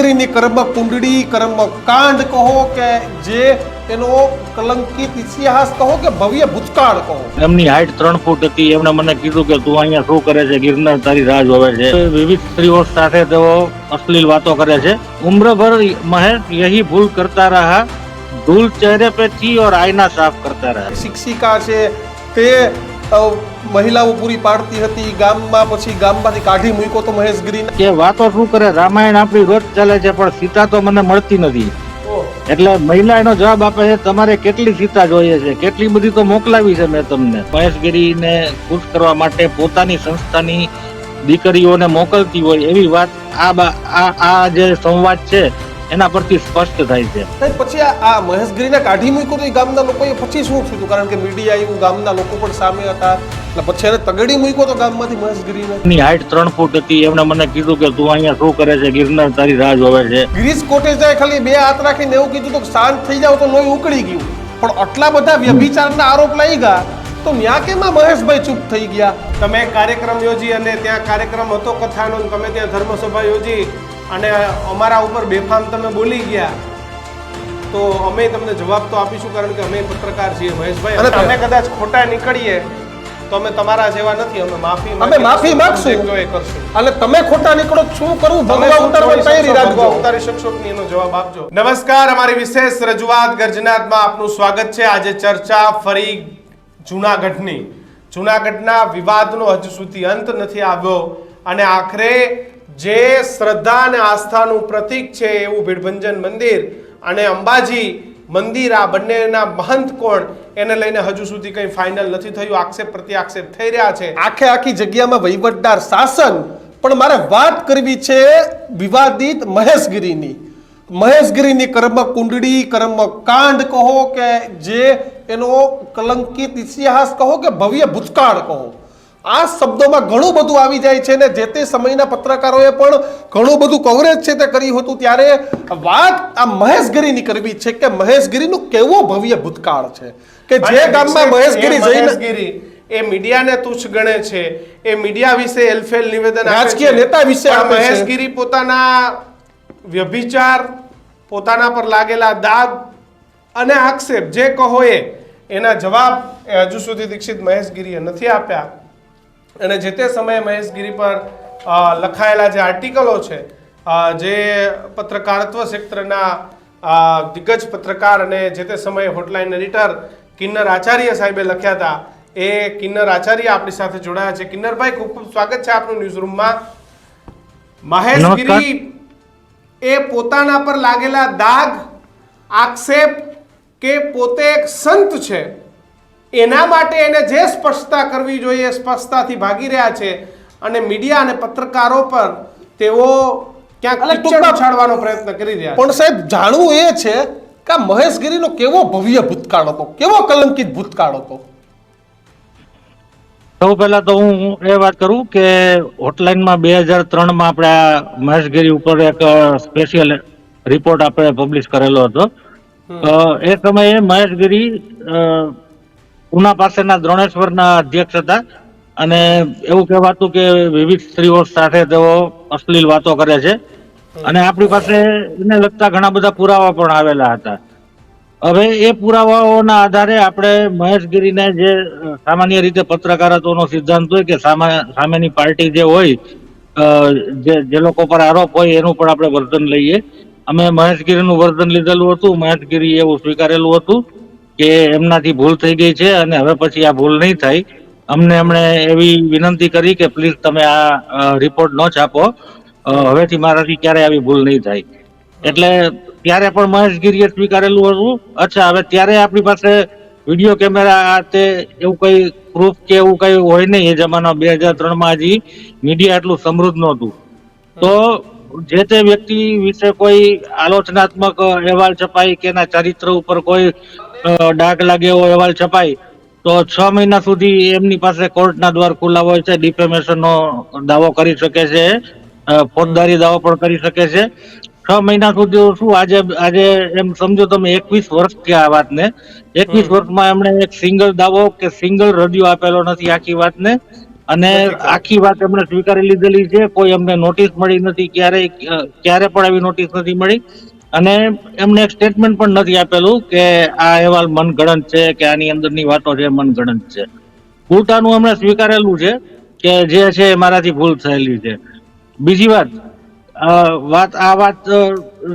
દીકરીની કર્મ કુંડળી કર્મ કાંડ કહો કે જે તેનો કલંકિત ઇતિહાસ કહો કે ભવ્ય ભૂતકાળ કહો. એમની હાઈટ ત્રણ ફૂટ હતી. એમણે મને કીધું કે તું અહીંયા શું કરે છે? ગિરનાર તારી રાજ જોવે છે. વિવિધ સ્ત્રીઓ સાથે તેઓ અશ્લીલ વાતો કરે છે. ઉમ્રભર મહેશ યહી ભૂલ કરતા રહા. ધૂલ ચહેરે પે થી ઓર આઈના સાફ કરતા રહા. શિક્ષિકા છે તે મહિલાઓ પૂરી પાડતી હતી. ગામમાં પછી ગામમાંથી કાઢી મૂક્યો તો મહેશગીરી. કે વાતો શું કરે? રામાયણ આપણી રોજ ચાલે છે પણ સીતા તો મને મળતી નથી. એટલે મહિલા એનો જવાબ આપે છે તમારે કેટલી સીતા જોઈએ છે? કેટલી બધી તો મોકલાવી છે મેં તમને. મહેશગીરીને ખુશ કરવા માટે પોતાની સંસ્થાની દીકરીઓને મોકલતી હોય એવી વાત આ આ જે સંવાદ છે એના પરથી સ્પષ્ટ થાય છે. પછી આ મહેશગીરીને કાઢી મૂક્યું તો એ ગામના લોકોએ પછી શું થયું? કારણ કે મીડિયા આવ્યું ગામના લોકો પણ સામે હતા. એટલે પછી એને તગડી મૂક્યો તો ગામમાંથી મહેશગીરીને. એમની હાઈટ ત્રણ ફૂટ હતી. એમણે મને કીધું કે તું અહીંયા શું કરે છે? ગિરનાર તારી રાહ જોવે છે. ગિરીશ જાય ખાલી બે હાથ રાખીને એવું કીધું તો શાંત થઈ જાવ તો લોહી ઉકળી ગયું. પણ આટલા બધા વ્યભિચારના આરોપ લાગી ગયા તો ન્યા કેમાં મહેશભાઈ ચૂપ થઈ ગયા? તમે કાર્યક્રમ યોજી અને ત્યાં કાર્યક્રમ હતો કથાનો તમે ત્યાં ધર્મસભા યોજી. અને અમારા ઉપર બેફામ તમે બોલી ગયા તો અમે તમને જવાબ તો આપીશું કારણ કે અમે પત્રકાર છીએ મહેશભાઈ. અમે કદાચ ખોટા નીકળીએ તો અમે તમારા જેવા નથી અમે માફી અમે માફી માંગશું. જે એ કરશું. અને તમે ખોટા નીકળો શું કરવું ભગવા ઉતારવા તૈયારી રાખજો. ઉતારી શકશો કે એનો જવાબ આપજો. નમસ્કાર અમારી વિશેષ રજૂઆત ગર્જનાતમાં આપનું સ્વાગત છે. આજે ચર્ચા ફરી જૂનાગઢની. જૂનાગઢના વિવાદનો હજુ સુધી અંત નથી આવ્યો અને આખરે જે શ્રદ્ધા અને આસ્થાનું પ્રતીક છે એવું ભીડભંજન મંદિર અને અંબાજી મંદિર, આ બંનેના મહંત કોણ, એને લઈને હજુ સુધી કંઈ ફાઇનલ નથી થયું. આક્ષેપ પ્રતિ આક્ષેપ થઈ રહ્યા છે. આખે આખી જગ્યામાં વહીવટદાર શાસન. પણ મારે વાત કરવી છે વિવાદિત મહેશગીરીની. મહેશગીરીની કર્મ કુંડળી કર્મ કાંડ કહો કે જે એનો કલંકિત ઇતિહાસ કહો કે ભવ્ય ભૂતકાળ કહો. આ શબ્દોમાં ઘણું બધું આવી જાય છે ને જે તે સમયના પત્રકારોએ પણ ઘણું બધું કવરેજ છે તે કર્યું હતું ત્યારે વાત આ મહેશગીરીની કરવી છે કે મહેશગીરીનું કેવો ભવ્ય ભૂતકાળ છે? કે જે ગામમાં મહેશગીરી જઈને એ મીડિયાને તુચ્છ ગણે છે એ મીડિયા વિશે એલફેલ નિવેદન રાજકીય નેતા વિશે મહેશગીરી પોતાના વ્યભિચાર પોતાના પર લાગેલા દાગ અને આક્ષેપ જે કહો એ એના જવાબ એ હજુ સુધી દીક્ષિત મહેશગીરીએ નથી આપ્યા. અને જે તે સમયે મહેશગીરી પર લખાયેલા જે આર્ટિકલો છે જે પત્રકારત્વ ક્ષેત્રના દિગ્ગજ પત્રકાર અને જે તે સમયે હોટલાઇન એડિટર કિન્નર આચાર્ય સાહેબે લખ્યા હતા એ કિન્નર આચાર્ય આપણી સાથે જોડાયા છે. કિન્નરભાઈ ખૂબ ખૂબ સ્વાગત છે આપનું ન્યૂઝ રૂમમાં મહેશગીરી એ પોતાના પર લાગેલા દાગ આક્ષેપ કે પોતે એક સંત છે. એના માટે એને જે સ્પષ્ટતા કરવી જોઈએ સ્પષ્ટતાથી ભાગી રહ્યા છે અને મીડિયા અને પત્રકારો પર તેઓ ક્યાંક કિચડ પ્રયત્ન કરી રહ્યા પણ સાહેબ જાણવું એ છે કે મહેશગીરીનો કેવો ભવ્ય ભૂતકાળ હતો? કેવો કલંકિત ભૂતકાળ હતો? સૌ પહેલા તો હું એ વાત કરું કે હોટલાઇનમાં બે હજાર ત્રણમાં આપણે આ મહેશગીરી ઉપર એક સ્પેશિયલ રિપોર્ટ આપણે પબ્લિશ કરેલો હતો. એ સમયે મહેશગીરી અ, ઉના પાસેના દ્રોણેશ્વરના અધ્યક્ષ હતા. અને એવું કહેવાતું કે વિવિધ સ્ત્રીઓ સાથે તેઓ અશ્લીલ વાતો કરે છે. અને આપણી પાસે એને લગતા ઘણા બધા પુરાવા પણ આવેલા હતા. હવે એ પુરાવાઓના આધારે આપણે મહેશગીરીને જે સામાન્ય રીતે પત્રકારત્વનો સિદ્ધાંત હોય કે સામા- સામેની પાર્ટી જે હોય જે જે લોકો પર આરોપ હોય એનું પણ આપણે વર્તન લઈએ. અમે મહેશગીરીનું વર્તન લીધેલું હતું. મહેશગીરી એવું સ્વીકારેલું હતું. કે એમનાથી ભૂલ થઈ ગઈ છે અને હવે પછી આ ભૂલ નહીં થાય. અમને એમણે એવી વિનંતી કરી કે પ્લીઝ તમે આ રિપોર્ટ ન છાપો હવેથી મારાથી ક્યારે આવી ભૂલ નહીં થાય. એટલે ત્યારે પણ મહેશગીરીએ સ્વીકારેલું હતું. અચ્છા, હવે ત્યારે આપણી પાસે વીડિયો કેમેરા તે એવું કઈ પ્રૂફ કે એવું કઈ હોય નહીં એ જમાના બે હજાર ત્રણમાં હજી મીડિયા એટલું સમૃદ્ધ નહોતું. તો જે તે વ્યક્તિ વિશે કોઈ આલોચનાત્મક અહેવાલ છપાય કે એના ચરિત્ર ઉપર કોઈ ડાઘ લાગે એવો અહેવાલ છપાય તો છ મહિના સુધી એમની પાસે કોર્ટના દ્વાર ખુલ્લા હોય છે ડિફેમેશનનો દાવો કરી શકે છે ફોજદારી દાવો પણ કરી શકે છે. છ મહિના સુધી શું આજે આજે એમ સમજો તમે એકવીસ વર્ષ કે આ વાતને. એકવીસ વર્ષમાં એમણે એક સિંગલ દાવો કે સિંગલ રદિયો આપેલો નથી આખી વાતને. અને આખી વાત એમણે સ્વીકારી લીધેલી છે કોઈ અમને નોટિસ મળી નથી ક્યારેય ક્યારે પણ આવી નોટિસ નથી મળી. અને એમને એક સ્ટેટમેન્ટ પણ નથી આપેલું કે આ અહેવાલ મનગણન છે કે આની અંદરની વાતો છે મનગણન છે. ઉલટાનું એમણે સ્વીકારેલું છે કે જે છે એ મારાથી ભૂલ થયેલી છે. બીજી વાત વાત આ વાત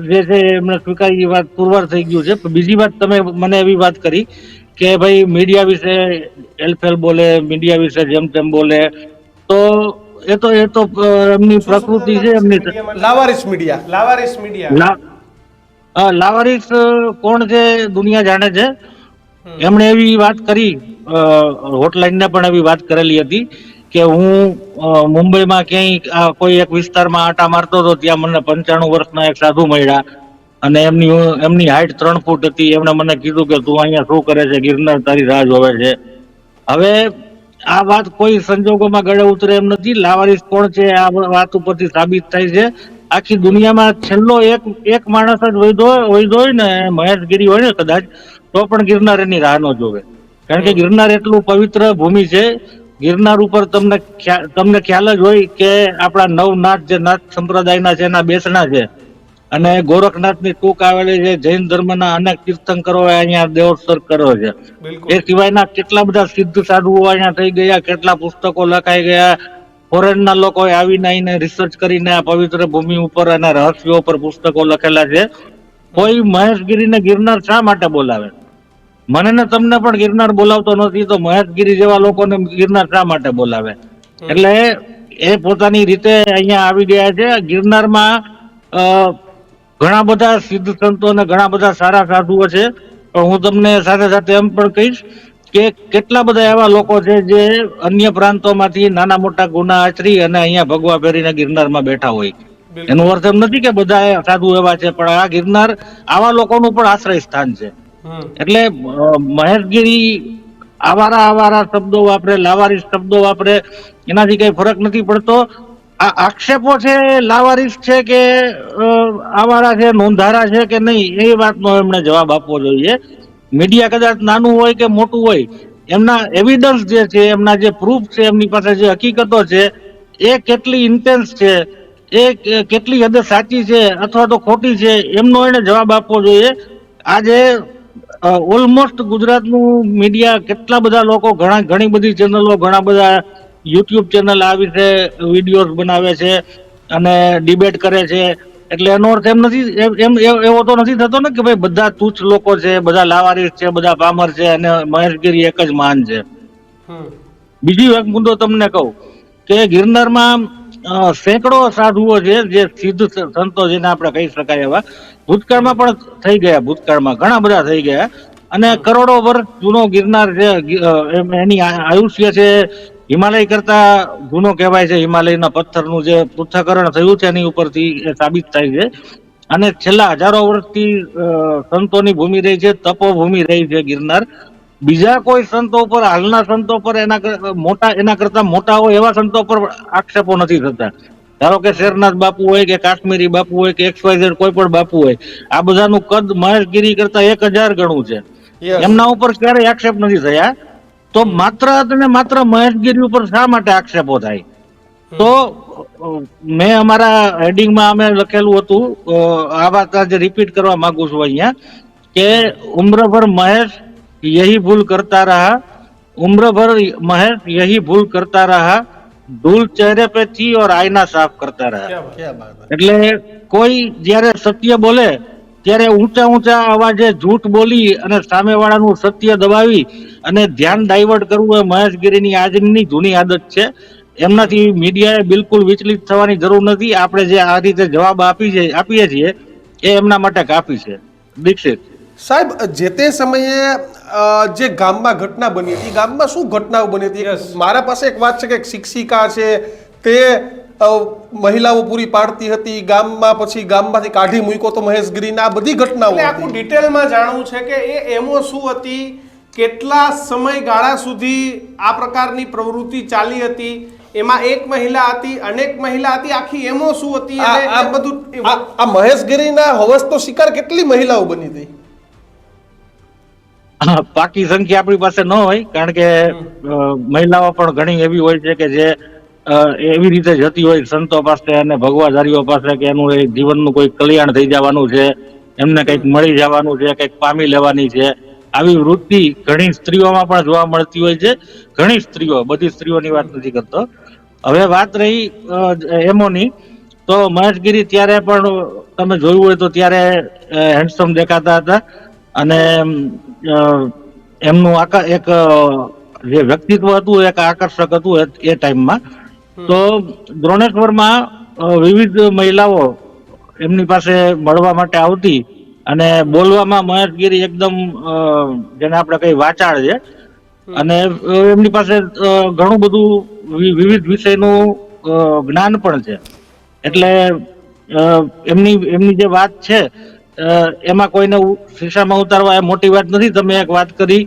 જે છે એમણે સ્વીકારી એ વાત પુરવાર થઈ ગયું છે. બીજી વાત તમે મને એવી વાત કરી કે ભાઈ મીડિયા વિશે એલફેલ બોલે મીડિયા વિશે જેમ તેમ બોલે તો એ તો એ તો એમની પ્રકૃતિ છે એમની લાવારિસ મીડિયા. લાવારિસ મીડિયા. લાવારીસ કોણ છે દુનિયા જાણે છે? એમણે એવી વાત કરી હોટલાઇનને પણ એવી વાત કરેલી હતી કે હું મુંબઈમાં ક્યાંય કોઈ એક વિસ્તારમાં આટા મારતો હતો ત્યાં મને પંચાણું વર્ષના એક સાધુ મળ્યા અને એમની એમની હાઈટ ત્રણ ફૂટ હતી. એમણે મને કીધું કે તું અહીંયા શું કરે છે? ગિરનાર તારી રાહ જોવે છે. હવે આ વાત કોઈ સંજોગોમાં ગળે ઉતરે એમ નથી. લાવારીસ કોણ છે? આ વાત ઉપરથી સાબિત થાય છે. આખી દુનિયામાં છેલ્લો એક એક માણસ જ વૈધો વૈધો હોય ને મહેશગીરી હોય ને કદાચ તો પણ ગિરનાર એની રાહ ન જોવે. કારણ કે ગિરનાર એટલું પવિત્ર ભૂમિ છે ગિરનાર ઉપર તમને તમને ખ્યાલ જ હોય કે આપણા નવનાથ જે નાથ સંપ્રદાયના છે એના બેસણા છે. અને ગોરખનાથની ટૂંક આવેલી છે જૈન ધર્મના અનેક તીર્થંકરો અહીંયા દેવોત્સર કર્યો છે. એ સિવાયના કેટલા બધા સિદ્ધ સાધુઓ અહીંયા થઈ ગયા કેટલા પુસ્તકો લખાઈ ગયા ફોરેનના લોકોએ આવીને આવીને રિસર્ચ કરીને આ પવિત્ર ભૂમિ ઉપર અને રહસ્યો ઉપર પુસ્તકો લખેલા છે. કોઈ મહેશગીરીને ગિરનાર શા માટે બોલાવે? મને ને તમને પણ ગિરનાર બોલાવતો નથી તો મહેશગીરી જેવા લોકોને ગિરનાર શા માટે બોલાવે? એટલે એ પોતાની રીતે અહીંયા આવી ગયા છે. ગિરનારમાં ઘણા બધા સિદ્ધ સંતો અને ઘણા બધા સારા સાધુઓ છે. પણ હું તમને સાથે સાથે એમ પણ કહીશ કે કેટલા બધા એવા લોકો છે જે અન્ય પ્રાંતોમાંથી નાના મોટા ગુના આચરી અને અહીંયા ભગવા પહેરીને ગિરનારમાં બેઠા હોય. એનો અર્થ એમ નથી કે બધા સાધુ એવા છે પણ આ ગિરનાર આવા લોકોનું પણ આશ્રય સ્થાન છે. એટલે મહેશગીરી આવારા આવારા શબ્દો વાપરે લાવારી શબ્દો વાપરે એનાથી કઈ ફરક નથી પડતો. આ આક્ષેપો છે લાવારીસ છે કે આવારા છે નોંધારા છે કે નહીં એ વાતનો એમણે જવાબ આપવો જોઈએ. મીડિયા કદાચ નાનું હોય કે મોટું હોય, એમના એવિડન્સ જે છે, એમના જે પ્રૂફ છે, એમની પાસે જે હકીકતો છે, એ કેટલી ઇન્ટેન્સ છે, એ કેટલી હદે સાચી છે અથવા તો ખોટી છે, એમનો એને જવાબ આપવો જોઈએ. આજે ઓલમોસ્ટ ગુજરાતનું મીડિયા કેટલા બધા લોકો, ઘણા, ઘણી બધી ચેનલો ઘણા બધા યુટ્યુબ ચેનલ આ વિશે વિડીયોઝ બનાવે છે અને ડિબેટ કરે છે. એટલે એનો અર્થ એમ નથી એમ- એવો તો નથી થતો ને કે ભાઈ બધા તુચ્છ લોકો છે બધા લાવારીસ છે બધા પામર છે અને મહેશગીરી એક જ માન છે. બીજો એક મુદ્દો તમને કહું કે ગિરનારમાં સેંકડો સાધુઓ છે જે સિદ્ધ સંતો જેને આપણે કહી શકાય એવા. ભૂતકાળમાં પણ થઈ ગયા ભૂતકાળમાં ઘણા બધા થઈ ગયા. અને કરોડો વર્ષ જૂનો ગિરનાર છે એની આયુષ્ય છે હિમાલય કરતા ગુનો કહેવાય છે. હિમાલયના પથ્થરનું જે પૃથ્થકરણ થયું છે એની ઉપરથી સાબિત થાય છે. અને છેલ્લા હજારો વર્ષથી સંતોની ભૂમિ રહી છે તપોભૂમિ રહી છે ગિરનાર. બીજા કોઈ સંતો પર હાલના સંતો પર એના મોટા એના કરતા મોટા હોય એવા સંતો પર આક્ષેપો નથી થતા. ધારો કે શેરનાથ બાપુ હોય કે કાશ્મીરી બાપુ હોય કે એક્સ કોઈ પણ બાપુ હોય આ બધાનું કદ મહેશગીરી કરતા એક હજાર ગણું છે. એમના ઉપર ક્યારેય આક્ષેપ નથી થયા. તો માત્ર અને માત્ર મહેશગીરી ઉપર શા માટે આક્ષેપો થાય? તો મેં અમારા હેડિંગમાં અમે લખેલું હતું આ વાત આજે રિપીટ કરવા માંગુ છું અહીંયા કે ઉમ્રભર મહેશ યહી ભૂલ કરતા રહા ઉમ્રભર મહેશ યહી ભૂલ કરતા રહા ધૂલ ચહેરે પે થી ઓર આયના સાફ કરતા રહ્યા એટલે કોઈ જયારે સત્ય બોલે ત્યારે ઊંચા ઊંચા અવાજે જૂઠ બોલી અને સામેવાળાનું સત્ય દબાવી અને ધ્યાન ડાયવર્ટ કરવું એ મહેશગીરીની આજની જૂની આદત છે. એમનાથી મીડિયાએ બિલકુલ વિચલિત થવાની જરૂર નથી. આપણે જે આ રીતે જવાબ આપી છે આપીએ છીએ એ એમના માટે કાપી છે. દીક્ષિત. સાહેબ જે તે સમયે જે ગામમાં ઘટના બની હતી ગામમાં શું ઘટનાઓ બની હતી? મારા પાસે એક વાત છે કે શિક્ષિકા છે તે મહિલાઓ પૂરી પાડતી હતી. ગામમાં પછી ગામમાંથી કાઢી મૂક્યો તો મહેશગીરીના આ બધી ઘટનાઓ આખું ડિટેલમાં જાણવું છે કે એ એમો શું હતી કેટલા સમયગાળા સુધી આ પ્રકારની પ્રવૃત્તિ ચાલી હતી એમાં એક મહિલા હતી અનેક મહિલા હતી આખી એમો શું હતી આ બધું આ- મહેશગીરીના હવસનો શિકાર કેટલી મહિલાઓ બની હતી? પાકી સંખ્યા આપણી પાસે ન હોય કારણ કે મહિલાઓ પણ ઘણી એવી હોય છે કે જે એવી રીતે જતી હોય સંતો પાસે અને ભગવાધારીઓ પાસે કે એનું એ જીવનનું કોઈ કલ્યાણ થઈ જવાનું છે, એમને કંઈક મળી જવાનું છે, કંઈક પામી લેવાની છે. આવી વૃત્તિ ઘણી સ્ત્રીઓમાં પણ જોવા મળતી હોય છે. ઘણી સ્ત્રીઓ, બધી સ્ત્રીઓની વાત નથી કરતો. હવે વાત રહી એમોની. તો મહેશગીરી ત્યારે પણ તમે જોયું હોય તો ત્યારે હેન્ડસમ દેખાતા હતા. અને એમનું આકા, એક જે વ્યક્તિત્વ હતું, એક આકર્ષક હતું એ- ટાઈમમાં તો દ્રોણેશ્વરમાં વિવિધ મહિલાઓ એમની પાસે મળવા માટે આવતી અને બોલવામાં મહેશગીરી એકદમ જેને આપણે કઈ વાચાળ છે. અને એમની પાસે ઘણું બધું વિવિધ વિષયનું જ્ઞાન પણ છે. એટલે એમની એમની જે વાત છે એમાં કોઈને શીશામાં ઉતારવા એ મોટી વાત નથી. તમે એક વાત કરી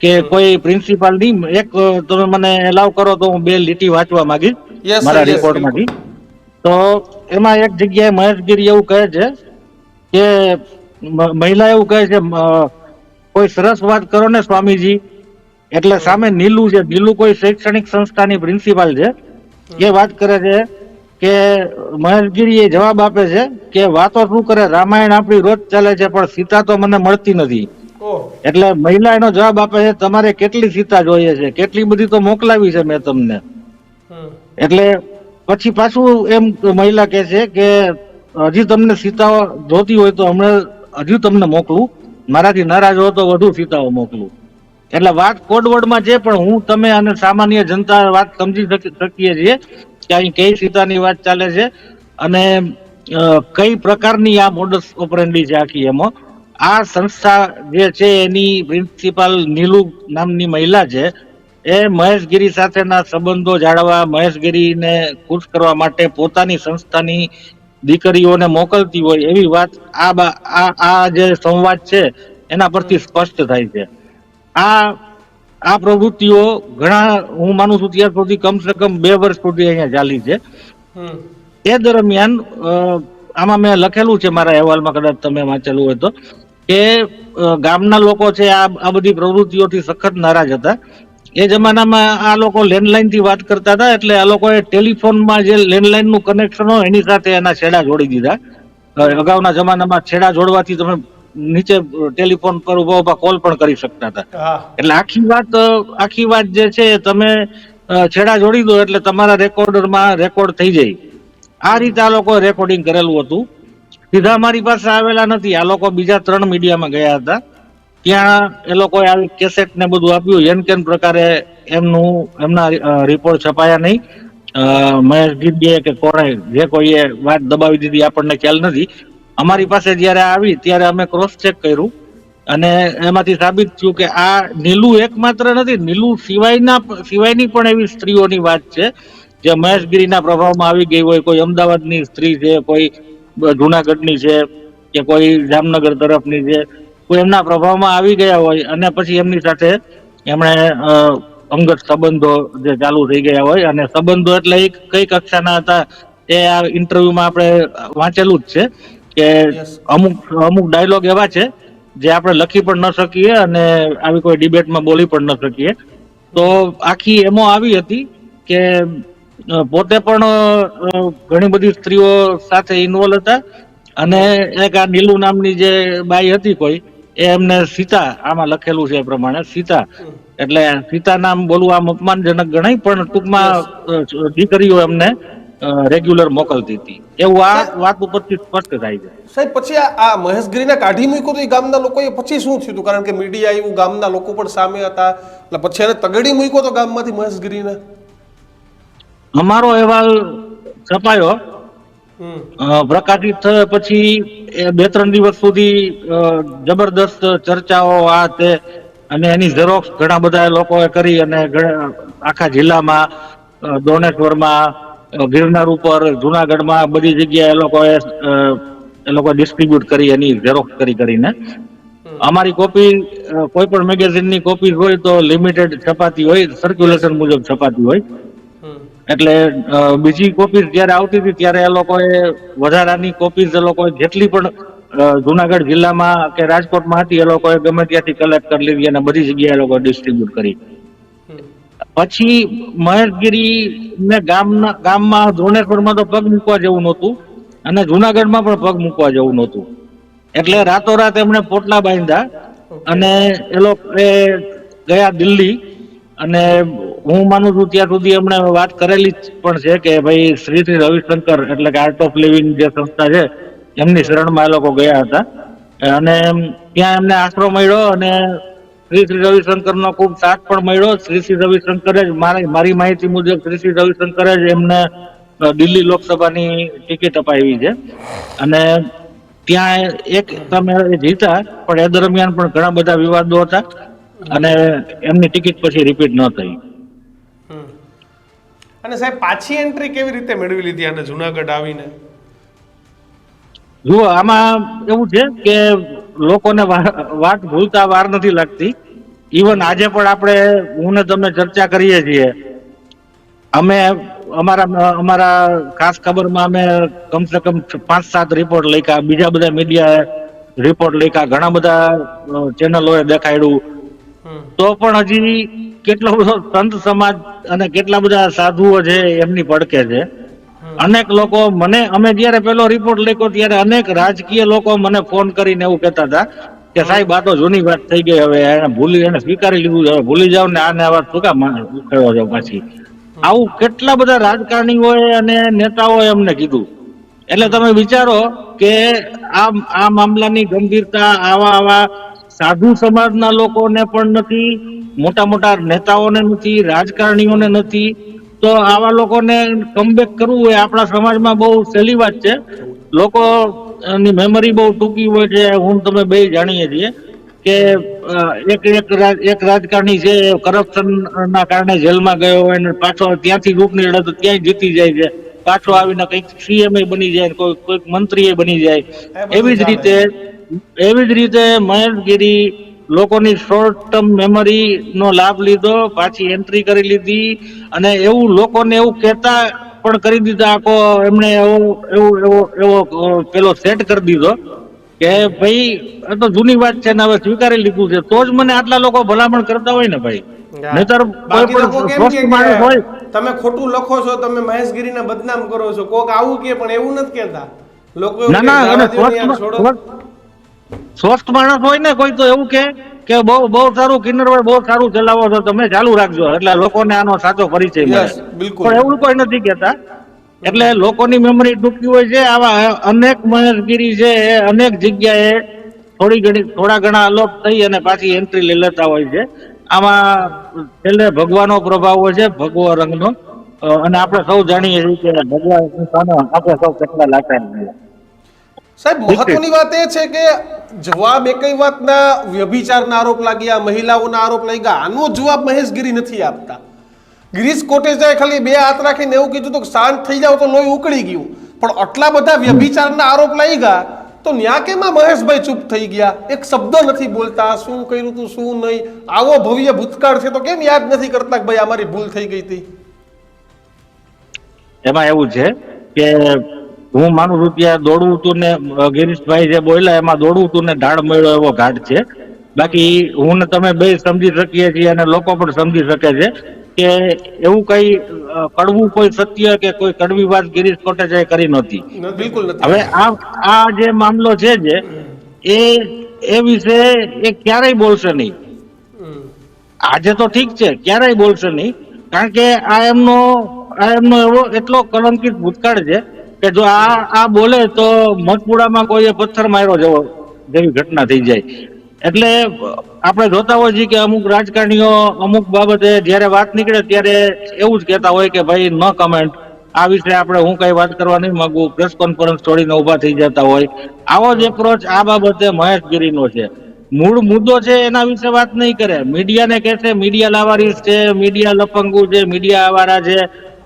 કે કોઈ પ્રિન્સિપાલની એક તમે મને એલાવ કરો તો હું બે લીટી વાંચવા માંગીશ. મારા રિપોર્ટમાંથી તો એમાં એક જગ્યાએ મહેશગીરી એવું કહે છે કે મહિલા એવું કહે છે કોઈ સરસ વાત કરો ને સ્વામીજી. એટલે સામે નીલું છે નીલું કોઈ શૈક્ષણિક સંસ્થાની પ્રિન્સિપાલ છે એ વાત કરે છે કે મહેશગીરી એ જવાબ આપે છે કે વાતો શું કરે રામાયણ આપણી રોજ ચાલે છે પણ સીતા તો મને મળતી નથી. એટલે મહિલા એનો જવાબ આપે છે તમારે કેટલી સીતા જોઈએ છે? કેટલી બધી તો મોકલાવી છે મેં તમને. એટલે પછી પાછું એમ મહિલા કહે છે કે, હજી તમને સીતાઓ જોતી હોય તો હમણાં હજુ તમને મોકલું. મારાથી નારાજ હો તો વધુ સીતાઓ મોકલું. એટલે વાત કોડવર્ડમાં છે, પણ હું તમે અને સામાન્ય જનતા વાત સમજી શકી- શકીએ છીએ કે અહીં કઈ સીતાની વાત ચાલે છે અને કઈ પ્રકારની આ મોડસ ઓપરેન્ડી છે આખી એમાં. આ સંસ્થા જે છે એની પ્રિન્સિપાલ નીલુ નામની મહિલા છે એ મહેશગીરી સાથેના સંબંધો જાળવવા મહેશગીરીને ખુશ કરવા માટે પોતાની સંસ્થાની દીકરીઓને મોકલતી હોય એવી વાત આ આ આ જે સંવાદ છે એના પરથી સ્પષ્ટ થાય છે. આ આ પ્રવૃત્તિઓ ઘણા હું માનું છું ત્યાર સુધી કમસે કમ બે વર્ષ સુધી અહીંયા ચાલી છે. એ દરમિયાન આમાં મેં લખેલું છે મારા અહેવાલમાં કદાચ તમે વાંચેલું હોય તો કે ગામના લોકો છે આ આ બધી પ્રવૃત્તિઓથી સખત નારાજ હતા. એ જમાનામાં આ લોકો લેન્ડલાઈનથી વાત કરતા હતા એટલે આ લોકોએ ટેલિફોનમાં જે લેન્ડલાઈનનું કનેક્શન હોય એની સાથે એના છેડા જોડી દીધા. અગાઉના જમાનામાં છેડા જોડવાથી તમે નીચે ટેલિફોન પર ઊભા ઊભા કોલ પણ કરી શકતા હતા. એટલે આખી વાત આખી વાત જે છે તમે છેડા જોડી દો એટલે તમારા રેકોર્ડરમાં રેકોર્ડ થઈ જાય. આ રીતે આ લોકો રેકોર્ડિંગ કરેલું હતું. સીધા મારી પાસે આવેલા નથી. આ લોકો બીજા ત્રણ મીડિયામાં ગયા હતા. ત્યાં એ લોકોએ આવી કેસેટ ને બધું આપ્યું? એન કેન પ્રકારે એમનું, એમના રિપોર્ટ છપાયા નહીં. મહેશ ગીરીએ કે કોણે, જે કોઈએ વાત દબાવી દીધી, આપણને ખ્યાલ નથી. અમારી પાસે જ્યારે આવી, ત્યારે અમે ક્રોસ ચેક કર્યું. અને એમાંથી સાબિત થયું કે આ નીલું એકમાત્ર નથી, નીલુ સિવાયના, સિવાયની પણ એવી સ્ત્રીઓની વાત છે. જે મહેશગીરીના પ્રભાવમાં આવી ગઈ હોય, કોઈ અમદાવાદની સ્ત્રી છે, કોઈ જુનાગઢની છે, કે કોઈ જામનગર તરફની છે. એમના પ્રભાવમાં આવી ગયા હોય અને પછી એમની સાથે એમણે અંગત સંબંધો જે ચાલુ થઈ ગયા હોય અને સંબંધો એટલે એક કઈ કક્ષાના હતા એ આ ઇન્ટરવ્યુમાં આપણે વાંચેલું જ છે કે અમુક અમુક ડાયલોગ એવા છે જે આપણે લખી પણ ન શકીએ અને આવી કોઈ ડિબેટમાં બોલી પણ ન શકીએ. તો આખી એમો આવી હતી કે પોતે પણ ઘણી બધી સ્ત્રીઓ સાથે ઇન્વોલ્વ હતા અને એક આ નીલુ નામની જે બાઈ હતી કોઈ એમને સીતા આમાં લખેલું છે એ પ્રમાણે સીતા. એટલે સીતા નામ બોલવું આમ અપમાનજનક ગણાય પણ ટૂંકમાં દીકરીઓ એમને રેગ્યુલર મોકલતી હતી. એવું આ વાત ઉપરથી સ્પષ્ટ થાય છે. સાહેબ પછી આ મહેશગીરીને કાઢી મૂક્યું હતું એ ગામના લોકોએ પછી શું થયું હતું? કારણ કે મીડિયા એવું ગામના લોકો પણ સામે હતા. એટલે પછી એને તગડી મૂક્યો તો ગામમાંથી મહેશગીરીને? અમારો અહેવાલ છપાયો. પ્રકાશિત થયા પછી એ બે ત્રણ દિવસ સુધી જબરદસ્ત ચર્ચાઓ આ તે અને એની ઝેરોક્ષ ઘણા બધા લોકોએ કરી અને આખા જિલ્લામાં અ, દોણેશ્વરમાં ગિરનાર ઉપર જુનાગઢમાં બધી જગ્યાએ એ લોકોએ એ લોકો ડિસ્ટ્રીબ્યુટ કરી એની ઝેરોક્ષ કરી કરીને અમારી કોપી કોઈ પણ મેગેઝિનની કોપી હોય તો લિમિટેડ છપાતી હોય સર્ક્યુલેશન મુજબ છપાતી હોય. એટલે બીજી કોપીઝ જ્યારે આવતી હતી ત્યારે એ લોકોએ વધારાની કોપીઝ એ લોકોએ જેટલી પણ જુનાગઢ જિલ્લામાં કે રાજકોટમાં હતી એ લોકોએ ગમે ત્યાંથી કલેક્ટ કરી લીધી અને બધી જગ્યાએ એ લોકો ડિસ્ટ્રીબ્યુટ કરી. પછી મહેશગીરી ને ગામના ગામમાં ધોણેશ્વરમાં તો પગ મૂકવા જેવું નહોતું અને જુનાગઢમાં પણ પગ મૂકવા જેવું નહોતું. એટલે રાતોરાત એમણે પોટલા બાંધ્યા અને એ લોકો એ ગયા દિલ્હી અને હું માનું છું ત્યાં સુધી એમણે વાત કરેલી પણ છે કે ભાઈ શ્રી શ્રી રવિશંકર એટલે કે આર્ટ ઓફ લિવિંગ જે સંસ્થા છે, એમની શરણમાં એ લોકો ગયા હતા. અને ત્યાં એમને આશરો મળ્યો અને શ્રી શ્રી રવિશંકરનો ખૂબ સાથ પણ મળ્યો. શ્રી શ્રી રવિશંકરે જ મારી મારી માહિતી મુજબ શ્રી શ્રી રવિશંકરે જ એમને દિલ્હી લોકસભાની ટિકિટ અપાવી છે. અને ત્યાં એક તમે જીતા, પણ એ દરમિયાન પણ ઘણા બધા વિવાદો હતા અને એમની ટિકિટ પછી રિપીટ ન થઈ. અને સાહેબ, પાછી એન્ટ્રી કેવી રીતે મેળવી લીધી અને જુનાગઢ આવીને? જુઓ, આમાં એવું છે કે લોકોને વાત ભૂલતા વાર નથી લાગતી. ઇવન આજે પણ આપણે, હું ને તમે ચર્ચા કરીએ છીએ. અમે, અમારા અમારા ખાસ ખબરમાં અમે કમસે કમ પાંચ સાત રિપોર્ટ લખ્યા, બીજા બધા મીડિયા રિપોર્ટ લખ્યા, ઘણા બધા ચેનલોએ દેખાડ્યું. તો પણ હજી કેટલો બધો સંત સમાજ અને કેટલા બધા સાધુઓ છે એમની પડકે છે. અનેક લોકો મને અમે જયારે પેલો રિપોર્ટ લખ્યો ત્યારે અનેક રાજકીય લોકો મને ફોન કરીને એવું કહેતા હતા કે સાહેબ આ તો જૂની વાત થઈ ગઈ હવે એને ભૂલી એને સ્વીકારી લીધું હવે ભૂલી જાવ ને આને વાત શું કામ ઉકેળો છો પાછી. આવું કેટલા બધા રાજકારણીઓએ અને નેતાઓએ એમને કીધું. એટલે તમે વિચારો કે આ આ મામલાની ગંભીરતા આવા આવા સાધુ સમાજના લોકોને પણ નથી મોટા મોટા નેતાઓને નથી રાજકારણીઓને નથી. તો આવા લોકોને કમબેક કરવું એ આપણા સમાજમાં બહુ સહેલી વાત છે. લોકો ની મેમરી બહુ ટૂંકી હોય છે હું તમે બે જાણીએ છીએ કે એક એક એક રાજકારણી છે કરપ્શન ના કારણે જેલમાં ગયો હોય ને પાછો ત્યાંથી ચૂંટણી લડે તો ત્યાંય જીતી જાય છે. પાછો આવીને કંઈક સીએમ બની જાય કોઈ કોઈક મંત્રી બની જાય. એવી જ રીતે એવી જ રીતે મહેશગીરી લોકોની શોર્ટ ટર્મ મેમરી નો લાભ લીધો પાછી એન્ટ્રી કરી લીધી અને એવું લોકોને એવું કહેતા પણ કરી દીધા આખો એમણે એવો એવો એવો એવો પેલો સેટ કરી દીધો કે ભાઈ આ તો જૂની વાત છે ને હવે સ્વીકારી લીધું છે. તો જ મને આટલા લોકો ભલામણ કરતા હોય ને ભાઈ. નહીતર કોઈ પણ સ્વસ્થ માણસ હોય. તમે ખોટું લખો છો તમે મહેશગીરીને બદનામ કરો છો. કોક આવું કે પણ એવું નથી કહેતા. લોકો ના ના અને સ્વસ્થ. સ્વસ્થ- માણસ હોય ને કોઈ તો એવું કે કે બહુ બહુ સારું કિન્નરભાઈ બહુ સારું ચલાવો છો તમે ચાલુ રાખજો. એટલે લોકોને આનો સાચો પરિચય મળે. પણ એવું કોઈ નથી કહેતા. એટલે લોકોની મેમરી ટૂંકી હોય છે આવા અનેક મહેશગીરી છે એ અનેક જગ્યાએ થોડી ઘણી થોડા ઘણા અલોપ થઈ અને પાછી એન્ટ્રી લઈ લેતા હોય છે. આમાં છેલ્લે ભગવાનનો પ્રભાવ હોય છે ભગવો રંગનો. અને આપણે સૌ જાણીએ છીએ કે ભગવાન આપણે સૌ કેટલા લાચાર છીએ સાહેબ મહત્વની વાત એ છે કે જવાબ એકઈ વાતના વ્યભિચારના આરોપ લાગ્યા મહિલાઓના આરોપ લાગ્યા. આનો જવાબ મહેશગીરી નથી આપતા. ગિરીશ કોટેચાએ ખાલી બે હાથ રાખીને એવું કીધું તો શાંત થઈ જાવ તો લોહી ઉકળી ગયું. પણ આટલા બધા વ્યભિચારના આરોપ લાગ્યા તો ન્યા કેમાં મહેશભાઈ ચૂપ થઈ ગયા? એક શબ્દ નથી બોલતા. શું કર્યું તું શું નહીં? આવો ભવ્ય ભૂતકાળ છે તો કેમ યાદ નથી કરતા કે ભાઈ અમારી ભૂલ થઈ ગઈ હતી? એમાં એવું છે કે હું માનું છું ત્યાં દોડવું તું ને ગિરીશભાઈ જે બોલ્યા એમાં દોડવું તું ને ઢાળ મળ્યો એવો ઘાટ છે. બાકી હું ને તમે બે સમજી શકીએ છીએ અને લોકો પણ સમજી શકે છે કે એવું કઈ કડવું કોઈ સત્ય કે કોઈ કડવી વાત ગિરીશ કોટેચાએ કરી નહોતી. હવે આ આ જે મામલો છે જે એ એ વિશે એ ક્યારેય બોલશે નહીં. આજે તો ઠીક છે ક્યારેય બોલશે નહીં. કારણ કે આ એમનો આ એમનો એવો એટલો કલંકિત ભૂતકાળ છે કે જો આ આ બોલે તો મધપુડામાં કોઈએ પથ્થર માર્યો જેવો, જેવી ઘટના થઈ જાય. એટલે આપણે જોતા હોઈએ છીએ કે અમુક રાજકારણીઓ અમુક બાબતે જ્યારે વાત નીકળે ત્યારે એવું જ કહેતા હોય કે ભાઈ, ન કમેન્ટ આ વિશે આપણે હું કઈ વાત કરવા નહીં માંગુ. પ્રેસ કોન્ફરન્સ છોડીને ઊભા થઈ જતા હોય. આવો જ એપ્રોચ આ બાબતે મહેશગીરીનો છે. મૂળ મુદ્દો છે એના વિશે વાત નહીં કરે. મીડિયાને કહેશે મીડિયા લાવારીસ છે, મીડિયા લપંગુ છે, મીડિયા આવારા છે.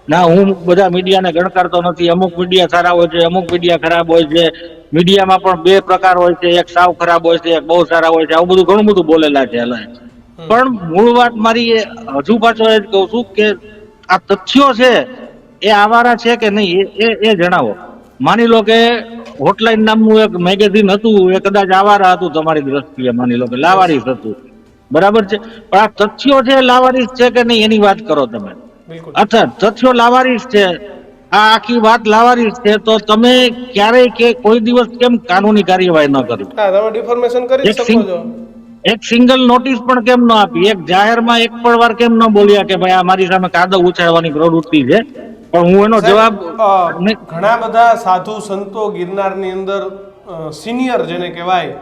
ના હું બધા મીડિયાને ગણકારતો નથી. અમુક મીડિયા સારા હોય છે અમુક મીડિયા ખરાબ હોય છે. મીડિયામાં પણ બે પ્રકાર હોય છે. એક સાવ ખરાબ હોય છે એક બહુ સારા હોય છે. આવું બધું ઘણું બધું બોલેલા છે પણ મૂળ વાત મારી એ હજુ પાછો એ જ કહું છું કે આ તથ્યો છે એ આવારા છે કે નહીં એ એ- એ જણાવો. માની લો કે હોટલાઇન નામનું એક મેગેઝિન હતું એ કદાચ આવારા હતું તમારી દ્રષ્ટિએ માની લો કે લાવારીસ હતું. બરાબર છે? પણ આ તથ્યો છે લાવારીસ છે કે નહીં એની વાત કરો તમે. અચ્છા તથ્યો લાવારીશ છે આ આખી વાત લાવારી છે તો તમે ક્યારેય કે કોઈ દિવસ કેમ કાનૂની કાર્યવાહી ન કરી? તમે ડિફોર્મેશન કરી એક શકો છો. એક સિંગલ નોટિસ પણ કેમ ન આપી? એક જાહેરમાં એક પણ વાર કેમ ન બોલ્યા કે ભાઈ આ મારી સામે કાદવ ઉછાળવાની પ્રવૃત્તિ છે? પણ હું એનો જવાબ ઘણા બધા સાધુ સંતો ગિરનારની અંદર સિનિયર જેને કહેવાય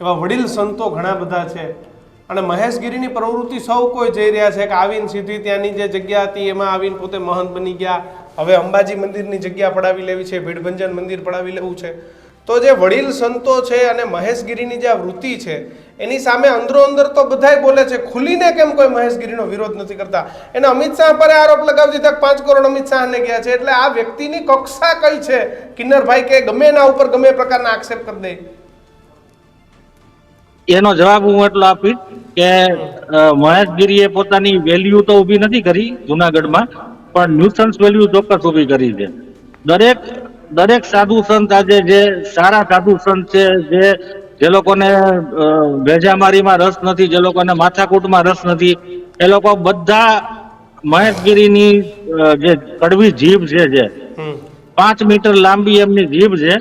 એવા વડીલ સંતો ઘણા બધા છે. અને મહેશગીરીની પ્રવૃત્તિ સૌ કોઈ જઈ રહ્યા છે કે આવીને સીધી ત્યાંની જે જગ્યા હતી, એમાં આવીને પોતે મહંત બની ગયા. હવે અંબાજી મંદિરની જગ્યા પડાવી લેવી છે, ભીડભંજન મંદિર પડાવી લેવું છે. તો જે વડીલ સંતો છે અને મહેશગીરીની જે આ વૃત્તિ છે, એની સામે અંદરો અંદર તો બધાય બોલે છે, ખુલીને કેમ કોઈ મહેશગીરીનો વિરોધ નથી કરતા? એને અમિત શાહ પર આરોપ લગાવી દીધા પાંચ કરોડ અમિત શાહને ગયા છે. એટલે આ વ્યક્તિની કક્ષા કઈ છે? કિન્નરભાઈ કે ગમે એના ઉપર ગમે પ્રકારના આક્ષેપ કરી દે. એનો જવાબ હું એટલો આપીશ કે મહેશગીરીએ પોતાની વેલ્યુ તો ઊભી નથી કરી જુનાગઢમાં પણ ન્યુસન્સ વેલ્યુ ચોક્કસ ઊભી કરી છે. દરેક દરેક સાધુ સંત આજે જે સારા સાધુ સંત છે જે જે લોકોને ભેજામારીમાં રસ નથી જે લોકોને માથાકૂટમાં રસ નથી એ લોકો બધા મહેશગીરીની જે કડવી જીભ છે જે પાંચ મીટર લાંબી એમની જીભ છે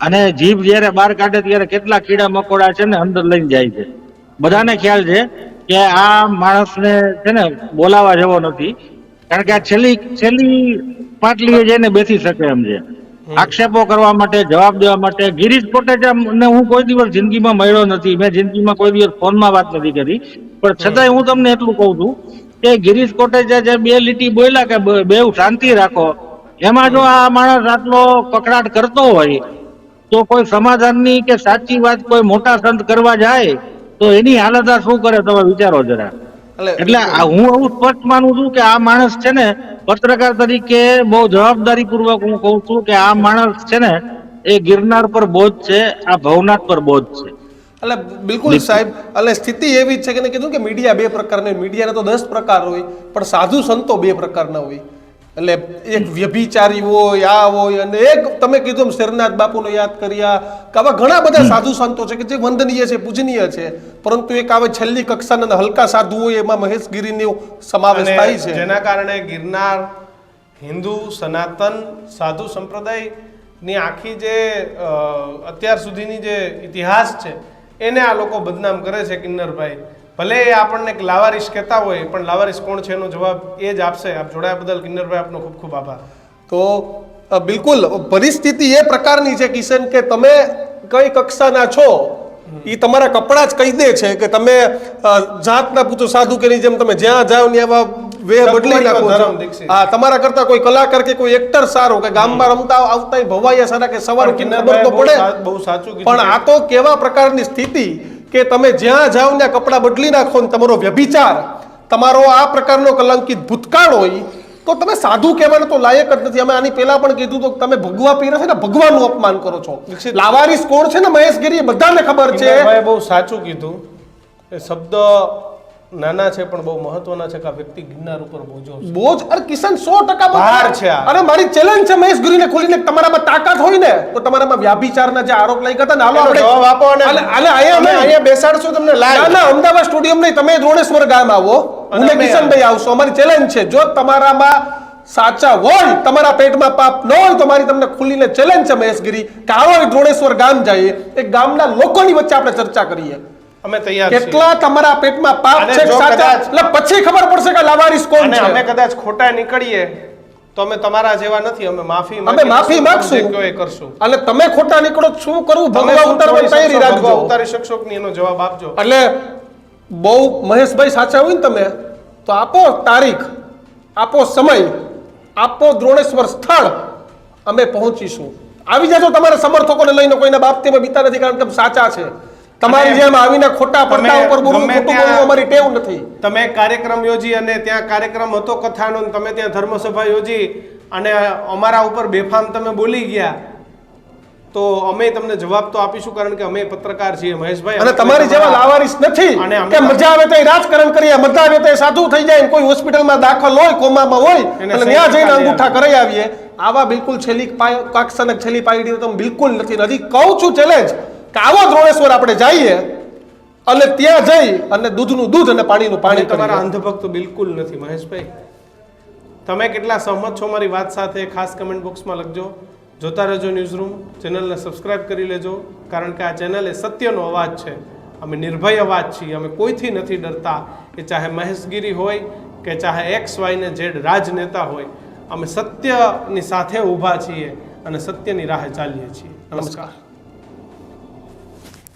અને જીભ જ્યારે બહાર કાઢે ત્યારે કેટલા કીડા મકોડા છે ને અંદર લઈને જાય છે. બધાને ખ્યાલ છે કે આ માણસને છે ને બોલાવા જેવો નથી. કારણ કે આ છેલ્લી છેલ્લી પાટલીએ જઈને બેસી શકે એમ છે. આક્ષેપો કરવા માટે જવાબ દેવા માટે ગિરીશ કોટેચા ને હું કોઈ દિવસ જિંદગીમાં મળ્યો નથી. મેં જિંદગીમાં કોઈ દિવસ ફોનમાં વાત નથી કરી. પણ છતાંય હું તમને એટલું કહું છું કે ગિરીશ કોટેચા જે બે લીટી બોલ્યા કે બેઉ શાંતિ રાખો એમાં જો આ માણસ આટલો કકડાટ કરતો હોય તો કોઈ સમાધાનની કે સાચી વાત કોઈ મોટા સંત કરવા જાય તો એની હાલત આ શું કરે તમે વિચારો જરા. એટલે હું એવું સ્પષ્ટ માનું છું કે આ માણસ છે ને પત્રકાર તરીકે બહુ જવાબદારી પૂર્વક હું કહું છું કે આ માણસ છે ને એ ગિરનાર પર બોધ છે આ ભવનાથ પર બોધ છે. એટલે બિલકુલ સાહેબ એટલે સ્થિતિ એવી જ છે કે કીધું કે મીડિયા બે પ્રકારની હોય. મીડિયાના તો દસ પ્રકાર હોય પણ સાધુ સંતો બે પ્રકારના હોય. એટલે એક વ્યભિચારી હોય આ હોય અને એક તમે કીધું શેરનાથ બાપુને યાદ કર્યા. કે આવા ઘણા બધા સાધુ સંતો છે કે જે વંદનીય છે પૂજનીય છે. પરંતુ એક આવે છેલ્લી કક્ષાના હલકા સાધુ હોય એમાં મહેશગીરીનો સમાવેશ થાય છે. જેના કારણે ગિરનાર હિન્દુ સનાતન સાધુ સંપ્રદાયની આખી જે અત્યાર સુધીની જે ઇતિહાસ છે એને આ લોકો બદનામ કરે છે કિન્નરભાઈ. ભલે એ આપણને એક લાવારીશ કહેતા હોય પણ લાવારીશ કોણ છે એનો જવાબ એ જ આપશે. આપ જોડાયા બદલ કિન્નરભાઈ આપનો ખૂબ ખૂબ આભાર. તો બિલકુલ પરિસ્થિતિ એ પ્રકારની છે કિશન કે તમે કઈ કક્ષાના છો એ તમારા કપડાં જ કહી દે છે કે તમે જાતના પૂછો સાધુ કે જેમ તમે જ્યાં જાઓ ને એવા વે બદલી નાખો. હા તમારા કરતા કોઈ કલાકાર કે કોઈ એક્ટર સારો કે ગામમાં રમતા આવતા ભવાયા સારા કે સવાર કે પડે. બહુ સાચું પણ આ તો કેવા પ્રકારની સ્થિતિ કે તમે જ્યાં જાઓ ને કપડાં બદલી નાખો ને તમારો વ્યભિચાર તમારો આ પ્રકારનો કલંકિત ભૂતકાળ હોય તો તમે સાધુ કહેવાના તો લાયક જ નથી. અમે આની પહેલા પણ કીધું તો તમે ભગવા પીરે છે ને ભગવાનનું અપમાન કરો છો. લાવારીસ કોણ છે ને મહેશગીરી બધાને ખબર છે. બહુ સાચું કીધું. એ શબ્દ નાના છે પણ બહુ મહત્વના છે કે આ વ્યક્તિ ગિરનાર ઉપર બોજો. બોજ અરે કિશન સો ટકા બહાર છે. અરે મારી ચેલેન્જ છે મહેશ ગુરીને ખોલીને તમારામાં તાકાત હોય ને તો તમારામાં વ્યાભિચારના જે આરોપ લઈ ગયા ને હાલો આપણે જવાબ આપો અને આલે- અહીંયા અમે અહીંયા બેસાડશું તમને લાઈવ ના અમદાવાદ સ્ટુડિયમ નહીં તમે દ્રોણેશ્વર ગામ આવો. અને કિશનભાઈ આવશો. અમારી ચેલેન્જ છે જો તમારામાં સાચા હોય તમારા પેટમાં પાપ ન હોય તો મારી તમને ખુલીને ચેલેન્જ છે મહેશગીરી કે આવો એ દ્રોણેશ્વર ગામ જઈએ. એક ગામના લોકોની વચ્ચે આપણે ચર્ચા કરીએ. અમે તૈયાર કેટલા તમારા પેટમાં પાપ છે સાચા? એટલે પછી ખબર પડશે કે લાવારીસ કોણ છે. અમે કદાચ ખોટા નીકળીએ તો અમે તમારા જેવા નથી અમે માફી અમે માફી માંગશું. કે એ કરશું. અને તમે ખોટા નીકળો શું કરવું ભગવા ઉતારવાની તૈયારી રાખજો. ઉતારી શકશો કે એનો જવાબ આપજો. એટલે બહુ મહેશભાઈ સાચા હોય ને તમે તો આપો તારીખ આપો સમય આપો દ્રોણેશ્વર સ્થળ અમે પહોંચીશું. આવી જજો તમારા સમર્થકોને લઈને કોઈના બાબતે બીતા નથી કારણ કે સાચા છે. તમારી જેમ આવીને ખોટા તમે પડતા ઉપર બોલવું ખોટું બોલવું અમારી ટેવ નથી. તમે કાર્યક્રમ યોજી અને ત્યાં કાર્યક્રમ હતો કથાનો તમે ત્યાં ધર્મસભા યોજી અને અમારા ઉપર બેફામ તમે બોલી ગયા તો અમે તમને જવાબ તો આપીશું કારણ કે અમે પત્રકાર છીએ મહેશભાઈ. અને તમારી જેવા લાવારીસ નથી કે મજા આવે તો રાજકારણ કરીએ મજા આવે તો સાધુ થઈ જાય કોઈ હોસ્પિટલમાં દાખલ હોય કોમામાં હોય અને ત્યાં જઈને અંગૂઠા કરાઈ આવીએ. આવા બિલકુલ છેલ્લી કક્ષાનક છેલ્લી પાયડી તો બિલકુલ નથી. નથી કહું છું ચેલેન્જ કે આવો દ્રોણેશ્વર આપણે જઈએ અને ત્યાં જઈ અને દૂધનું દૂધ અને પાણીનું પાણી પાણી તમારા અંધભક્ત બિલકુલ નથી મહેશભાઈ. તમે કેટલા સહમત છો મારી વાત સાથે ખાસ કમેન્ટ બોક્સમાં લખજો. જોતા રહેજો ન્યૂઝરૂમ ચેનલને સબસ્ક્રાઇબ કરી લેજો કારણ કે આ ચેનલ એ સત્યનો અવાજ છે. અમે નિર્ભય અવાજ છીએ અમે કોઈથી નથી ડરતા. એ ચાહે મહેશગીરી હોય કે ચાહે એક્સ વાય ને જેડ રાજનેતા હોય અમે સત્યની સાથે ઊભા છીએ અને સત્યની રાહે ચાલીએ છીએ. નમસ્કાર.